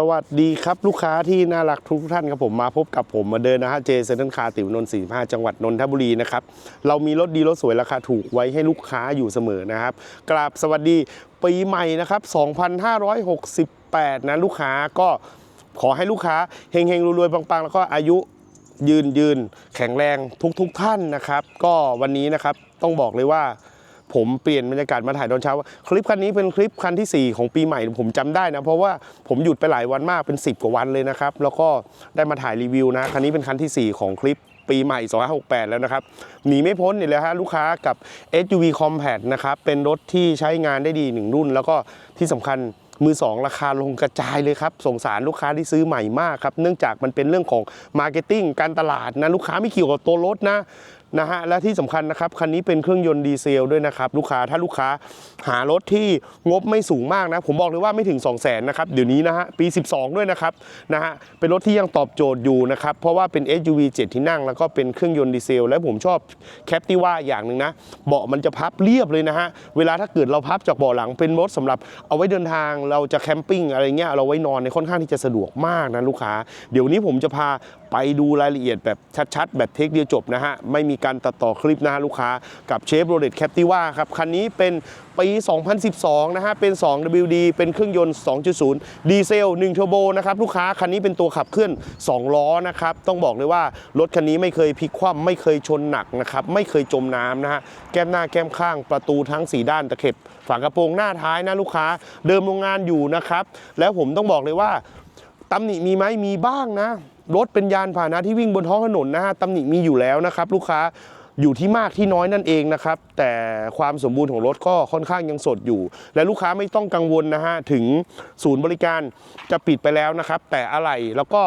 สวัสดีครับลูกค้าที่น่ารักทุกท่านครับผมมาพบกับผมมาเดินนะฮะเจเซนต์คาติวนนท์45จังหวัดนนทบุรีนะครับเรามีรถดีรถสวยราคาถูกไว้ให้ลูกค้าอยู่เสมอนะครับกราบสวัสดีปีใหม่นะครับ 2568 นะลูกค้าก็ขอให้ลูกค้าเฮงๆรวยๆปังๆ แล้วก็อายุยืนยืนแข็งแรงทุกทุกๆท่านนะครับ ก็วันนี้นะครับต้องบอกเลยว่า ผมเปลี่ยนบรรยากาศมาถ่ายตอนเช้า คลิปคันนี้เป็นคลิปคันที่ 4 ของปีใหม่ผมจำได้นะ เพราะว่าผมหยุดไปหลายวันมากเป็น 10 กว่าวันเลยนะครับ แล้วก็ได้มาถ่ายรีวิวนะคันนี้เป็นคันทีสี่4 ของคลิปปีใหม่ 2568 แล้วนะครับ หนีไม่พ้นนี่เลยฮะลูกค้ากับ SUV Compact นะครับ เป็นรถที่ใช้งานได้ดีหนึ่งรุ่น แล้วก็ที่สำคัญมือสองราคาลงกระจายเลยครับ สงสารลูกค้าที่ซื้อใหม่มากครับ เนื่องจากมันเป็นเรื่องของมาร์เก็ตติ้งการตลาดนะ ลูกค้าไม่เกี่ยวกับตัวรถนะ นะฮะและที่สำคัญนะครับคันนี้เป็นเครื่องยนต์ดีเซลด้วยนะครับลูกค้าถ้าลูกค้าหารถที่งบไม่สูงมากนะ ผมบอกเลยว่าไม่ถึง 2 0 0 0 0นนะครับเดี๋ยวนี้นะฮะปี 12 ด้วยนะครับนะฮะเป็นรถที่ยังตอบโจทย์อยู่นะครับเพราะว่าเป็น SUV 7 ที่นั่ง แล้วก็เป็นเครื่องยนต์ดีเซล และผมชอบแคปติว่าอย่างหนึ่งนะเบาะมันจะพับเรียบเลยนะฮะเวลาถ้าเกิดเราพับจากเบาะหลังเป็นรถสำหรับเอาไว้เดินทางเราจะแคมปิ้งอะไรเงี้ยเราไว้นอนในค่อนข้างที่จะสะดวกมากนะลูกค้า เดี๋ยวนี้ผมจะพาไปดูรายละเอียดแบบชัดๆ แบบเทคเดียวจบนะฮะ ไม่มีการตัดต่อคลิปนะฮะลูกค้ากับเชฟโรเลตแคปติว่าครับ คันนี้เป็นปี 2012 นะฮะ เป็น 2 WD เป็นเครื่องยนต์ 2.0 ดีเซล 1 เทอร์โบนะครับ ลูกค้า คันนี้เป็นตัวขับเคลื่อน 2 ล้อนะครับ ต้องบอกเลยว่า รถคันนี้ไม่เคยพลิกคว่ำไม่เคยชนหนักนะครับ ไม่เคยจมน้ำนะฮะ แก้มหน้าแก้มข้างประตูทั้ง 4 ด้านตะเข็บฝากระโปรงหน้าท้ายนะลูกค้าเดิมโรงงานอยู่นะครับแล้วผมต้องบอกเลยว่าตำหนิมีไหมมีบ้างนะ รถเป็นยานพาหนะที่วิ่งบนท้องถนนนะฮะตำหนิมีอยู่แล้วนะครับลูกค้าอยู่ที่มากที่น้อยนั่นเองนะครับ แต่ความสมบูรณ์ของรถก็ค่อนข้างยังสดอยู่ และลูกค้าไม่ต้องกังวลนะฮะถึงศูนย์บริการจะปิดไปแล้วนะครับ แต่อะไรแล้วก็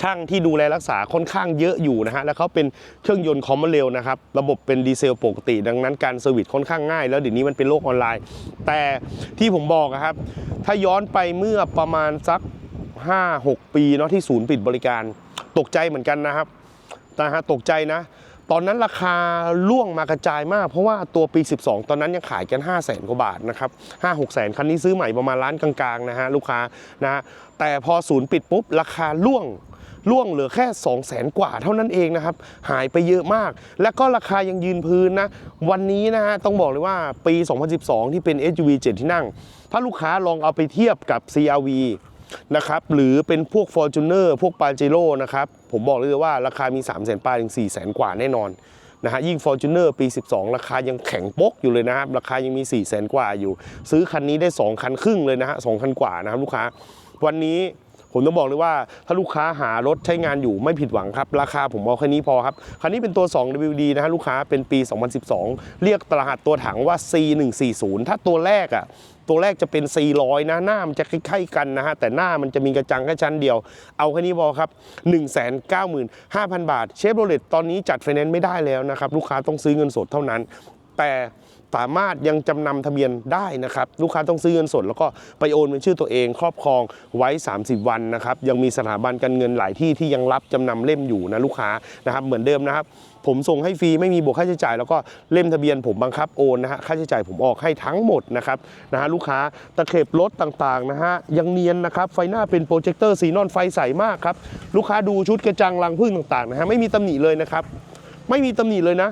ช่างที่ดูแลรักษาค่อนข้างเยอะอยู่นะฮะ แล้วเขาเป็นเครื่องยนต์คอมมอนเรลนะครับ ระบบเป็นดีเซลปกติ ดังนั้นการเซอร์วิสค่อนข้างง่าย แล้วเดี๋ยวนี้มันเป็นโลกออนไลน์ แต่ที่ผมบอกอะครับ ถ้าย้อนไปเมื่อประมาณสัก 5-6 ปีเนาะที่ศูนย์ปิดบริการตกใจเหมือนกันนะครับนะฮะตกใจนะ ตอนนั้นราคาล่วงมากระจายมาก เพราะว่าตัวปี 12 ตอนนั้นยังขายกัน 5 0 0แสนกว่าบาทนะครับ5 6แสนคันนี้ซื้อใหม่ประมาณล้านกลางๆนะฮะลูกค้านะฮะแต่พอศูนย์ปิดปุ๊บ ราคาล่วงล่วงเหลือแค่ 2 0 0แสนกว่าเท่านั้นเองนะครับ หายไปเยอะมาก และก็ราคายังยืนพื้นนะ วันนี้นะฮะต้องบอกเลยว่าปี 2012 ที่เป็น SUV 7 ที่นั่ง ถ้าลูกค้าลองเอาไปเทียบกับ CRV นะครับหรือเป็นพวก Fortuner พวก p a j e r o นะครับผมบอกเลยว่าราคามี 3 0 0 0 0 0ปลายถึง 4 0 0 0 0 0 กว่าแน่นอนนะฮะยิ่ง Fortuner ปี 12 ราคายังแข็งปกอยู่เลยนะครับ ราคายังมี 4 0 0 0 0 0 กว่าอยู่ ซื้อคันนี้ได้ 2 คันครึ่งเลยนะฮะ2คันกว่านะครับลูกค้า วันนี้ผมต้องบอกเลยว่าถ้าลูกค้าหารถใช้งานอยู่ไม่ผิดหวังครับ ราคาผมเอาแค่นี้พอครับ คันนี้เป็นตัว 2 WD นะฮะลูกค้าเป็นปี 2012 เรียกตรหัสตัวถังว่า C140 ถ้าตัวแรกอะ ตัวแรกจะเป็น 400 นะ หน้ามันจะคล้ายๆกันนะฮะ แต่หน้ามันจะมีกระจังแค่ชั้นเดียว เอาแค่นี้พอครับ 195,000 บาท เชฟโรเลตตอนนี้จัดไฟแนนซ์ไม่ได้แล้วนะครับ ลูกค้าต้องซื้อเงินสดเท่านั้น แต่ สามารถยังจำนำทะเบียนได้นะครับ ลูกค้าต้องซื้อเงินสด แล้วก็ไปโอนเป็นชื่อตัวเอง ครอบครองไว้ 30 วันนะครับ ยังมีสถาบันการเงินหลายที่ที่ยังรับจำนำเล่มอยู่นะลูกค้านะครับเหมือนเดิมนะครับผมส่งให้ฟรีไม่มีบวกค่าใช้จ่าย แล้วก็เล่มทะเบียนผมบังคับโอนนะฮะค่าใช้จ่ายผมออกให้ทั้งหมดนะครับนะฮะลูกค้าตะเข็บรถต่างๆนะฮะยังเนียนนะครับไฟหน้าเป็นโปรเจคเตอร์สีนอนไฟใสมากครับลูกค้าดูชุดกระจังรังพึ่งต่างๆนะฮะไม่มีตำหนิเลยนะครับไม่มีตำหนิเลยนะ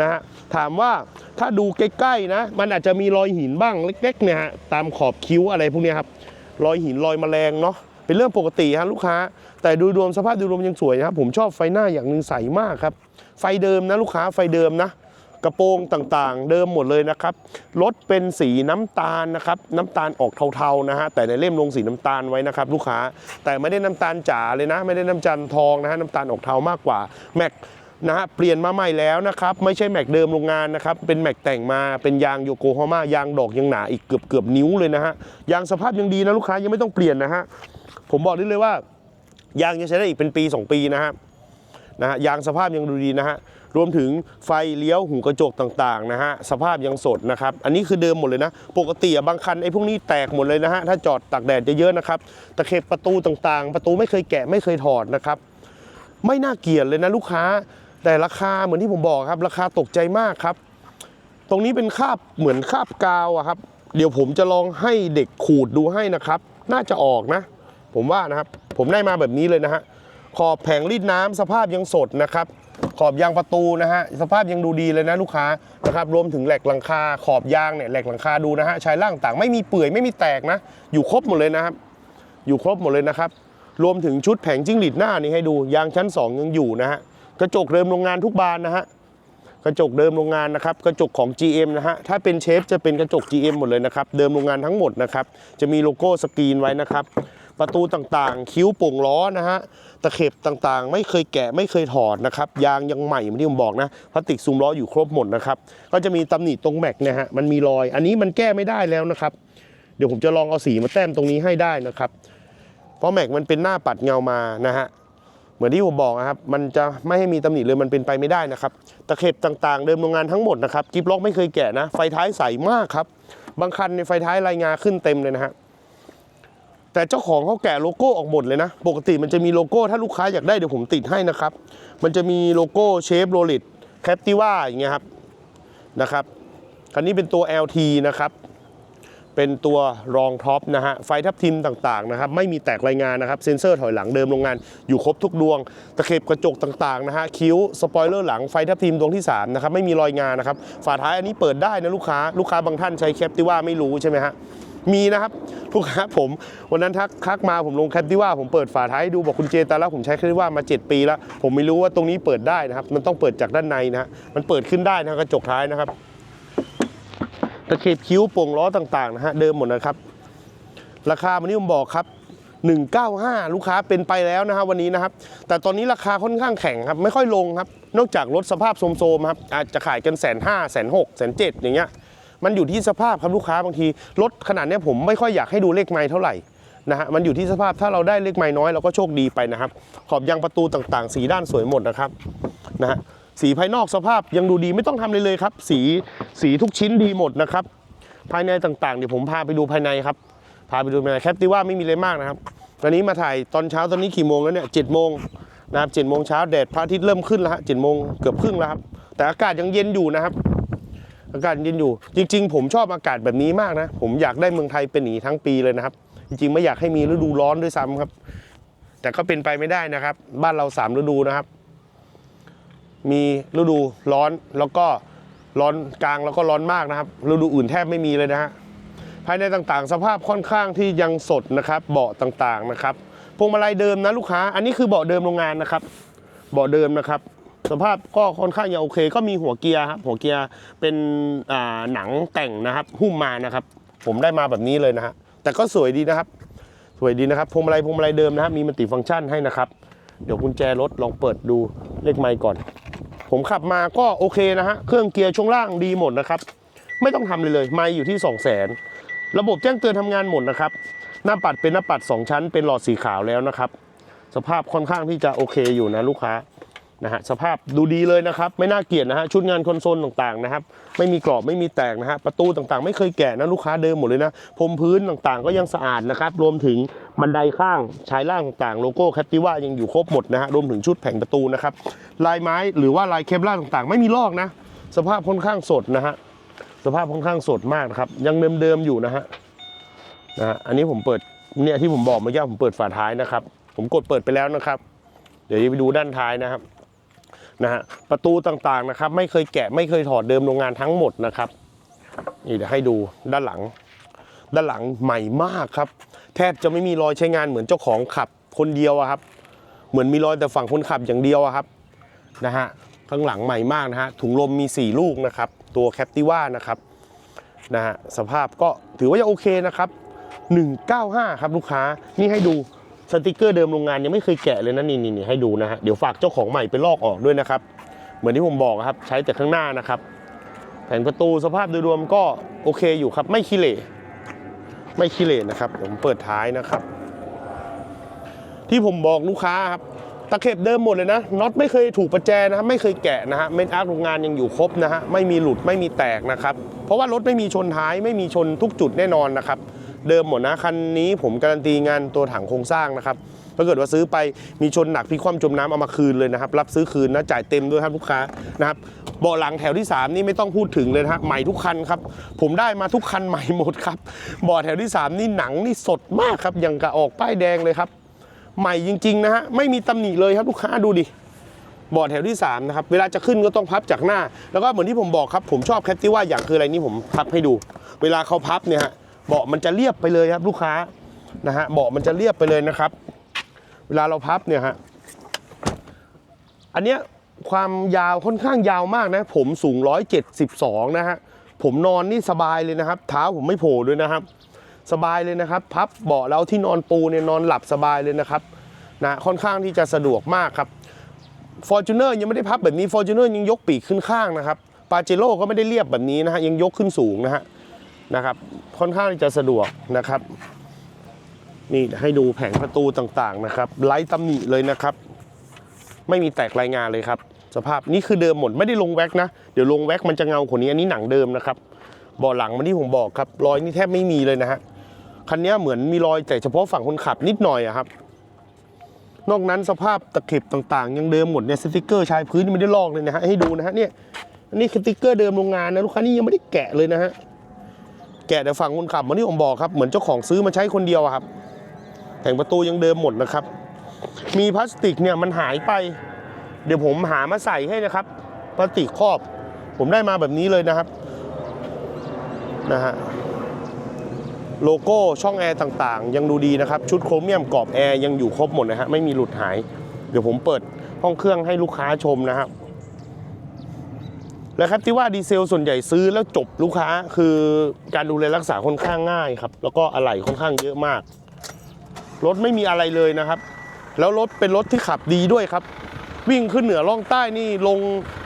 นะฮะถามว่าถ้าดูใกล้ๆนะ มันอาจจะมีรอยหินบ้างเล็กๆเนี่ยฮะตามขอบคิ้วอะไรพวกนี้ครับรอยหินรอยแมลงเนาะเป็นเรื่องปกติฮะลูกค้า แต่ดูรวมสภาพดูรวมยังสวยนะครับผมชอบไฟหน้าอย่างหนึ่งใสมากครับ ไฟเดิมนะลูกค้าไฟเดิมนะกระโปรงต่างๆ เดิมหมดเลยนะครับรถเป็นสีน้ำตาลนะครับน้ำตาลออกเทาๆนะฮะแต่ในเล่มลงสีน้ำตาลไว้นะครับ ลูกค้าแต่ไม่ได้น้ำตาลจ๋าเลยนะ ไม่ได้น้ำตาลทองนะฮะน้ำตาลออกเทามากกว่าแม็ก นะฮะเปลี่ยนมาใหม่แล้วนะครับไม่ใช่แม็กเดิมโรงงานนะครับเป็นแม็กแต่งมาเป็นยางโยโกฮาม่ายางดอกยังหนาอีกเกือบเกือบนิ้วเลยนะฮะยางสภาพยังดีนะลูกค้ายังไม่ต้องเปลี่ยนนะฮะผมบอกได้เลยว่ายางยังใช้ได้อีกเป็นปี 2 ปีนะฮะนะฮะยางสภาพยังดูดีนะฮะรวมถึงไฟเลี้ยวหูกระจกต่างๆนะฮะสภาพยังสดนะครับอันนี้คือเดิมหมดเลยนะ ปกติอะบางคันไอ้พวกนี้แตกหมดเลยนะฮะถ้าจอดตากแดดเยอะๆนะครับตะเข็บประตูต่างๆ ประตูไม่เคยแกะไม่เคยถอดนะครับไม่น่าเกลียดเลยนะลูกค้า แต่ราคาเหมือนที่ผมบอกครับ ราคาตกใจมากครับ ตรงนี้เป็นคาบเหมือนคาบกาวอะครับ เดี๋ยวผมจะลองให้เด็กขูดดูให้นะครับ น่าจะออกนะ ผมว่านะครับ ผมได้มาแบบนี้เลยนะฮะขอบแผงรีดน้ำสภาพยังสดนะครับ ขอบยางประตูนะฮะสภาพยังดูดีเลยนะลูกค้านะครับรวมถึงแหลกหลังคา ขอบยางเนี่ยแหลกหลังคาดูนะฮะชายล่างต่างไม่มีเปื่อยไม่มีแตกนะ อยู่ครบหมดเลยนะครับ อยู่ครบหมดเลยนะครับ รวมถึงชุดแผงจิ้งหรีดหน้านี่ให้ดูยางชั้น 2 ยังอยู่นะฮะ กระจกเดิมโรงงานทุกบานนะฮะกระจกเดิมโรงงานนะครับกระจกของ GM นะฮะถ้าเป็นเชฟจะเป็นกระจก GM หมดเลยนะครับเดิมโรงงานทั้งหมดนะครับจะมีโลโก้สกรีนไว้นะครับประตูต่างๆ คิ้วโป่งล้อนะฮะตะเข็บต่างๆ ไม่เคยแกะไม่เคยถอดนะครับยางยังใหม่เหมือนที่ผมบอกนะพลาสติกซุมล้ออยู่ครบหมดนะครับก็จะมีตำหนิตรงแม็กนี่ยฮะมันมีรอย อันนี้มันแก้ไม่ได้แล้วนะครับเดี๋ยวผมจะลองเอาสีมาแต้มตรงนี้ให้ได้นะครับเพราะแม็กมันเป็นหน้าปัดเงามานะฮะ มือนที่ผมบอกนะครับ มันจะไม่ให้มีตำหนิเลยมันเป็นไปไม่ได้นะครับ ตะเข็บต่างๆ เดิมโรงงานทั้งหมดนะครับกิฟล็อกไม่เคยแกะนะ ไฟท้ายใสมากครับ บางคันในไฟท้ายรายงานขึ้นเต็มเลยนะฮะ แต่เจ้าของเขาแกะโลโก้ออกหมดเลยนะ ปกติมันจะมีโลโก้ถ้าลูกค้าอยากได้เดี๋ยวผมติดให้นะครับ มันจะมีโลโก้เชฟโรลิตแคปติว่าอย่างเงี้ยครับ นะครับ คันนี้เป็นตัว LT นะครับ เป็นตัวรองท็อปนะฮะไฟทับทิมต่างๆนะครับไม่มีแตกรายงานนะครับเซ็นเซอร์ถอยหลังเดิมโรงงานอยู่ครบทุกดวง ตะเข็บกระจกต่างๆนะฮะคิ้วสปอยเลอร์หลังไฟทับทิมดวงที่3นะครับไม่มีรอยงานนะครับฝาท้ายอันนี้เปิดได้นะลูกค้าลูกค้าบางท่านใช้แคปติว่าไม่รู้ใช่ไหมฮะมีนะครับลูกค้าผมวันนั้นทักทักมาผมลงแคปติว่าผมเปิดฝาท้ายดูบอกคุณเจตาแล้วผมใช้แคปติว่ามา 7 ปีแล้ว ผมไม่รู้ว่าตรงนี้เปิดได้นะครับมันต้องเปิดจากด้านในนะฮะมันเปิดขึ้นได้นะกระจกท้ายนะครับ ตะเข็บคิ้วโป่งล้อต่างๆนะฮะเดิมหมดนะครับ ราคาวันนี้ผมบอกครับ 195 ลูกค้าเป็นไปแล้วนะฮะวันนี้นะครับ แต่ตอนนี้ราคาค่อนข้างแข็งครับไม่ค่อยลงครับ นอกจากรถสภาพโทรมๆครับอาจจะขายกันแสนห้าแสนหกแสนเจ็ดอย่างเงี้ยมันอยู่ที่สภาพครับลูกค้าบางทีรถขนาดเนี้ยผมไม่ค่อยอยากให้ดูเลขไม้เท่าไหร่นะฮะมันอยู่ที่สภาพถ้าเราได้เลขไม้น้อยเราก็โชคดีไปนะครับ ขอบยางประตูต่างๆ สีด้านสวยหมดนะครับนะฮะ สีภายนอกสภาพยังดูดีไม่ต้องทำเลยเลยครับ สีสีทุกชิ้นดีหมดนะครับ ภายในต่างๆ เดี๋ยวผมพาไปดูภายในครับ พาไปดูภายในแคปติว่าไม่มีอะไรมากนะครับตอนนี้มาถ่ายตอนเช้าตอนนี้กี่โมงแล้วเนี่ยเจ็ดโมงนะครับเจ็ดโมงเช้าแดดพระอาทิตย์เริ่มขึ้นแล้วฮะเจ็ดโมงเกือบครึ่งแล้วครับ แต่อากาศยังเย็นอยู่นะครับ อากาศเย็นอยู่ จริง ๆ ผมชอบอากาศแบบนี้มากนะ ผมอยากได้เมืองไทยเป็นอย่างนี้ทั้งปีเลยนะครับ จริง ๆ ไม่อยากให้มีฤดูร้อนด้วยซ้ำครับ แต่ก็เป็นไปไม่ได้นะครับ บ้านเราสามฤดูนะครับ มีฤดูร้อนแล้วก็ร้อนกลางแล้วก็ร้อนมากนะครับฤดูอื่นแทบไม่มีเลยนะฮะภายในต่างๆ สภาพค่อนข้างที่ยังสดนะครับ เบาะต่างๆนะครับพวงมาลัยเดิมนะลูกค้า อันนี้คือเบาะเดิมโรงงานนะครับเบาะเดิมนะครับ สภาพก็ค่อนข้างยังโอเค ก็มีหัวเกียร์ครับหัวเกียร์เป็นหนังแต่งนะครับหุ้มมานะครับ ผมได้มาแบบนี้เลยนะฮะแต่ก็สวยดีนะครับ สวยดีนะครับพวงมาลัยพวงมาลัยเดิมนะครับมีมัลติฟังก์ชันให้นะครับ เดี๋ยวกุญแจรถลองเปิดดูเลขไมค์ก่อน ผมขับมาก็โอเคนะฮะ เครื่องเกียร์ช่วงล่างดีหมดนะครับ ไม่ต้องทำเลยเลย ไมค์อยู่ที่ 2 0 0 0 0 0 ระบบแจ้งเตือนทำงานหมดนะครับ หน้าปัดเป็นหน้าปัด 2 ชั้น เป็นหลอดสีขาวแล้วนะครับ สภาพค่อนข้างที่จะโอเคอยู่นะลูกค้านะฮะสภาพดูดีเลยนะครับ ไม่น่าเกลียดนะฮะชุดงานคอนโซลต่างๆนะครับ ไม่มีกรอบไม่มีแตกนะฮะประตูต่างๆ ไม่เคยแกะนะลูกค้าเดิมหมดเลยนะพรมพื้นต่างๆ ก็ยังสะอาดนะครับ รวมถึง บันไดข้างชายล่างต่างโลโก้แคปติว่ายังอยู่ครบหมดนะฮะรวมถึงชุดแผงประตูนะครับลายไม้หรือว่าลายเคปลาต่างๆ ไม่มีลอกนะ สภาพค่อนข้างสดนะฮะสภาพค่อนข้างสดมากนะครับยังเดิมๆอยู่นะฮะนะฮะอันนี้ผมเปิดเนี่ยที่ผมบอกเมื่อกี้ผมเปิดฝาท้ายนะครับ ผมกดเปิดไปแล้วนะครับ เดี๋ยวไปดูด้านท้ายนะครับนะฮะประตูต่างๆนะครับ ไม่เคยแกะไม่เคยถอดเดิมโรงงานทั้งหมดนะครับนี่เดี๋ยวให้ดูด้านหลัง ด้านหลังใหม่มากครับ แทบจะไม่มีรอยใช้งานเหมือนเจ้าของขับคนเดียวอะครับ เหมือนมีรอยแต่ฝั่งคนขับอย่างเดียวอะครับนะฮะข้างหลังใหม่มากนะฮะถุงลมมี 4 ลูกนะครับ ตัวแคปติว่านะครับนะฮะสภาพก็ถือว่ายังโอเคนะครับ 195 ครับลูกค้านี่ให้ดูสติกเกอร์เดิมโรงงานยังไม่เคยแกะเลยนะนี่นี่นี่ให้ดูนะฮะเดี๋ยวฝากเจ้าของใหม่ไปลอกออกด้วยนะครับ เหมือนที่ผมบอกครับใช้แต่ข้างหน้านะครับแผงประตูสภาพโดยรวมก็โอเคอยู่ครับไม่ขี้เหร่ ไม่ขี้เหร่นะครับผมเปิดท้ายนะครับ ที่ผมบอกลูกค้าครับตะเข็บเดิมหมดเลยนะน็อตไม่เคยถูกประแจนะครับไม่เคยแกะนะฮะเม็ดอาร์โรงงานยังอยู่ครบนะฮะไม่มีหลุดไม่มีแตกนะครับเพราะว่ารถไม่มีชนท้ายไม่มีชนทุกจุดแน่นอนนะครับ เดิมหมดนะคันนี้ผมการันตีงานตัวถังโครงสร้างนะครับ ถ้าเกิดว่าซื้อไปมีชนหนักพลิกคว่ำจมน้ำเอามาคืนเลยนะครับ รับซื้อคืนนะจ่ายเต็มด้วยครับลูกค้านะครับเบาะหลังแถวที่ 3 นี่ไม่ต้องพูดถึงเลยนะฮะใหม่ทุกคันครับ ผมได้มาทุกคันใหม่หมดครับเบาะแถวที่ 3 นี่หนังนี่สดมากครับยังกะออกป้ายแดงเลยครับ ใหม่จริงๆนะฮะไม่มีตำหนิเลยครับลูกค้าดูดิเบาะแถวที่3นะครับเวลาจะขึ้นก็ต้องพับจากหน้า แล้วก็เหมือนที่ผมบอกครับ ผมชอบแคปที่ว่าอย่างคืออะไรนี่ผมพับให้ดู เวลาเขาพับเนี่ยฮะเบาะมันจะเรียบไปเลยครับลูกค้านะฮะเบาะมันจะเรียบไปเลยนะครับ วลาเราพับเนี่ยฮะอันเนี้ยความยาวค่อนข้างยาวมากนะ ผมสูง 172 นะฮะผมนอนนี่สบายเลยนะครับ เท้าผมไม่โผล่ด้วยนะครับ สบายเลยนะครับ พับเบาะแล้วที่นอนปูเนี่ยนอนหลับสบายเลยนะครับนะค่อนข้างที่จะสะดวกมากครับฟอร์จูเนอร์ยังไม่ได้พับแบบนี้ฟอร์จูเนอร์ยังยกปีกขึ้นข้างนะครับปาเจโร่ก็ไม่ได้เรียบแบบนี้นะฮะยังยกขึ้นสูงนะฮะนะครับ ค่อนข้างที่จะสะดวกนะครับ นี่ให้ดูแผงประตูต่างๆนะครับไร้ตำหนิเลยนะครับ ไม่มีแตกรายงานเลยครับ สภาพนี่คือเดิมหมดไม่ได้ลงแว็กนะ เดี๋ยวลงแว็กมันจะเงากว่านี้อันนี้หนังเดิมนะครับบาะหลังมันที่ผมบอกครับรอยนี่แทบไม่มีเลยนะฮะคันนี้เหมือนมีรอยแต่เฉพาะฝั่งคนขับนิดหน่อยอะครับ นอกนั้นสภาพตะเข็บต่างๆ ยังเดิมหมดเนี่ยสติกเกอร์ชายพื้นไม่ได้ลอกเลยนะฮะให้ดูนะฮะเนี่ยอันนี้สติกเกอร์เดิมโรงงานนะลูกค้านี่ยังไม่ได้แกะเลยนะฮะแกะแต่ฝั่งคนขับมือนที่ผมบอกครับเหมือนเจ้าของซื้อมาใช้คนเดียวอะครับ แต่งประตูยังเดิมหมดนะครับ มีพลาสติกเนี่ยมันหายไป เดี๋ยวผมหามาใส่ให้นะครับ พลาสติกครอบ ผมได้มาแบบนี้เลยนะครับนะฮะโลโก้ช่องแอร์ต่างๆ ยังดูดีนะครับ ชุดโครเมียมกรอบแอร์ยังอยู่ครบหมดนะฮะไม่มีหลุดหาย เดี๋ยวผมเปิดห้องเครื่องให้ลูกค้าชมนะครับและครับที่ว่าดีเซลส่วนใหญ่ซื้อแล้วจบลูกค้าคือการดูแลรักษาค่อนข้างง่ายครับ แล้วก็อะไหล่ค่อนข้างเยอะมาก รถไม่มีอะไรเลยนะครับ แล้วรถเป็นรถที่ขับดีด้วยครับ วิ่งขึ้นเหนือล่องใต้นี่ลง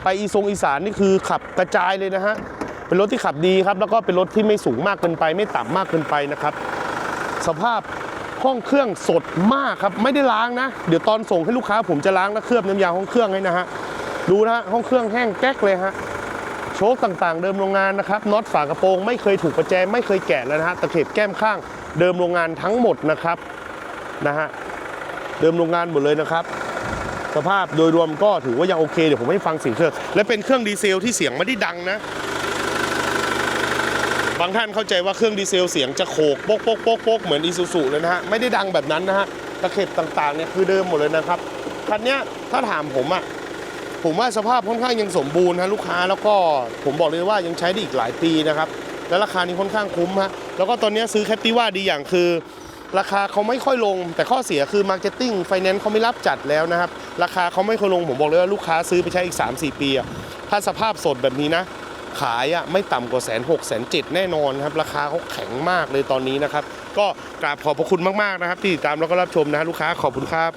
ไปอีสงอีสานนี่คือขับกระจายเลยนะฮะเป็นรถที่ขับดีครับ แล้วก็เป็นรถที่ไม่สูงมากเกินไป ไม่ต่ำมากเกินไปนะครับ สภาพห้องเครื่องสดมากครับ ไม่ได้ล้างนะ เดี๋ยวตอนส่งให้ลูกค้า ผมจะล้างและเคลือบน้ำยาห้องเครื่องให้นะฮะดูนะฮะห้องเครื่องแห้งแก๊กเลยฮะโชคต่างๆ เดิมโรงงานนะครับน็อตฝากระโปรงไม่เคยถูกประแจไม่เคยแกะแล้วนะฮะตะเข็บแก้มข้างเดิมโรงงานทั้งหมดนะครับ นะฮะเดิมโรงงานหมดเลยนะครับ สภาพโดยรวมก็ถือว่ายังโอเค เดี๋ยวผมให้ฟังเสียงเครื่อง และเป็นเครื่องดีเซลที่เสียงไม่ได้ดังนะ บางท่านเข้าใจว่าเครื่องดีเซลเสียงจะโขกโป๊กโป๊กโป๊กโป๊กเหมือนอีซูซูเลยนะฮะ ไม่ได้ดังแบบนั้นนะฮะ ตะเข็บต่างๆเนี่ยคือเดิมหมดเลยนะครับ คันนี้ถ้าถามผมอะผมว่าสภาพค่อนข้างยังสมบูรณ์ฮะลูกค้าแล้วก็ผมบอกเลยว่ายังใช้ได้อีกหลายปีนะครับ และราคานี้ค่อนข้างคุ้มฮะ แล้วก็ตอนนี้ซื้อแคปติว่าดีอย่างคือ ราคาเขาไม่ค่อยลง แต่ข้อเสียคือมาร์เก็ตติ้งไฟแนนซ์เขาไม่รับจัดแล้วนะครับ ราคาเขาไม่ค่อยลง ผมบอกเลยว่าลูกค้าซื้อไปใช้อีก 3-4 ปีอะถ้าสภาพสดแบบนี้นะ ขายอะไม่ต่ำกว่าแสนหกแสนเจ็ดแน่นอนครับ ราคาเขาแข็งมากเลยตอนนี้นะครับ ก็กราบขอบพระคุณมากๆนะครับ ที่ติดตามแล้วก็รับชมนะลูกค้าขอบคุณครับ